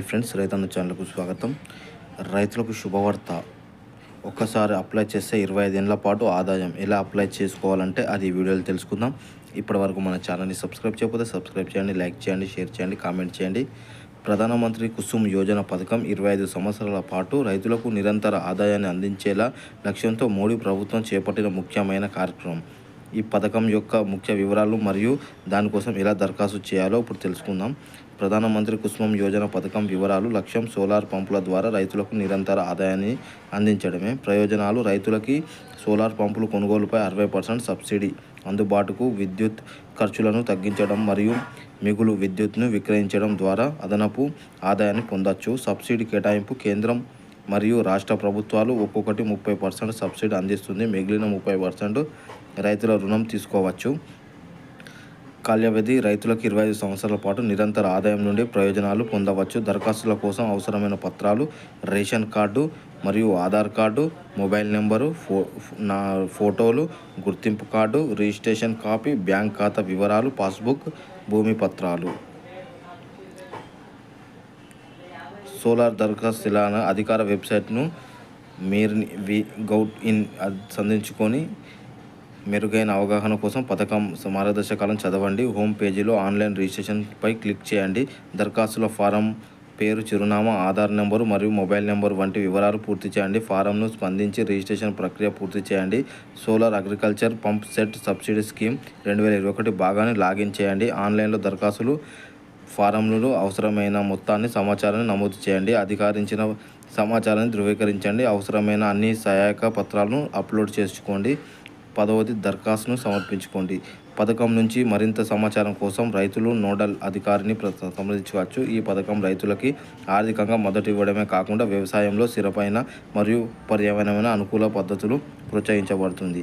Friends రైతన్న ఛానల్కు స్వాగతం. రైతులకు శుభవార్త. ఒక్కసారి అప్లై చేస్తే ఇరవై ఐదేళ్ళ పాటు ఆదాయం ఎలా అప్లై చేసుకోవాలంటే అది వీడియోలు తెలుసుకుందాం. ఇప్పటి వరకు మన ఛానల్ని సబ్స్క్రైబ్ చేయకపోతే సబ్స్క్రైబ్ చేయండి లైక్ చేయండి షేర్ చేయండి కామెంట్ చేయండి. ప్రధానమంత్రి కుసుమ్ యోజన పథకం ఇరవై ఐదు సంవత్సరాల పాటు రైతులకు నిరంతర ఆదాయాన్ని అందించేలా లక్ష్యంతో మోడీ ప్రభుత్వం చేపట్టిన ముఖ్యమైన కార్యక్రమం. ఈ పథకం యొక్క ముఖ్య వివరాలు మరియు దానికోసం ఎలా దరఖాస్తు చేయాలో ఇప్పుడు తెలుసుకుందాం. ప్రధానమంత్రి కుసుమం యోజన పథకం వివరాలు లక్ష్యం సోలార్ పంపుల ద్వారా రైతులకు నిరంతర ఆదాయాన్ని అందించడమే. ప్రయోజనాలు రైతులకి సోలార్ పంపులు కొనుగోలుపై అరవై పర్సెంట్ సబ్సిడీ అందుబాటుకు విద్యుత్ ఖర్చులను తగ్గించడం మరియు మిగులు విద్యుత్ను విక్రయించడం ద్వారా అదనపు ఆదాయాన్ని పొందొచ్చు. సబ్సిడీ కేటాయింపు కేంద్రం మరియు రాష్ట్ర ప్రభుత్వాలు ఒక్కొక్కటి ముప్పై పర్సెంట్ సబ్సిడీ అందిస్తుంది. మిగిలిన ముప్పై పర్సెంట్ రైతుల రుణం తీసుకోవచ్చు. కాల్యవధి రైతులకు ఇరవై ఐదు సంవత్సరాల పాటు నిరంతర ఆదాయం నుండి ప్రయోజనాలు పొందవచ్చు. దరఖాస్తుల కోసం అవసరమైన పత్రాలు రేషన్ కార్డు మరియు ఆధార్ కార్డు మొబైల్ నెంబరు ఫో నా ఫోటోలు గుర్తింపు కార్డు రిజిస్ట్రేషన్ కాపీ బ్యాంక్ ఖాతా వివరాలు పాస్బుక్ భూమి పత్రాలు. సోలార్ దరఖాస్తు ఇలాన అధికార వెబ్సైట్ను మీరు వి గౌట్ ఇన్ సంధించుకొని మెరుగైన అవగాహన కోసం పథకం మార్గదర్శకాలను చదవండి. హోమ్ పేజీలో ఆన్లైన్ రిజిస్ట్రేషన్పై క్లిక్ చేయండి. దరఖాస్తుల ఫారం పేరు చిరునామా ఆధార్ నెంబరు మరియు మొబైల్ నెంబర్ వంటి వివరాలు పూర్తి చేయండి. ఫారంను స్పందించి రిజిస్ట్రేషన్ ప్రక్రియ పూర్తి చేయండి. Solar agriculture pump set subsidy scheme రెండు వేల ఇరవై ఒకటి భాగాన్ని లాగిన్ చేయండి. ఆన్లైన్లో దరఖాస్తులు ఫారంలో అవసరమైన మొత్తాన్ని సమాచారాన్ని నమోదు చేయండి. అధికారించిన సమాచారాన్ని ధృవీకరించండి. అవసరమైన అన్ని సహాయక పత్రాలను అప్లోడ్ చేసుకోండి. పదవది దరఖాస్తును సమర్పించుకోండి. పథకం నుంచి మరింత సమాచారం కోసం రైతులు నోడల్ అధికారిని సంప్రదించవచ్చు. ఈ పథకం రైతులకి ఆర్థికంగా మద్దతు ఇవ్వడమే కాకుండా వ్యవసాయంలో స్థిరపైన మరియు పర్యావరణమైన అనుకూల పద్ధతులు ప్రోత్సహించబడుతుంది.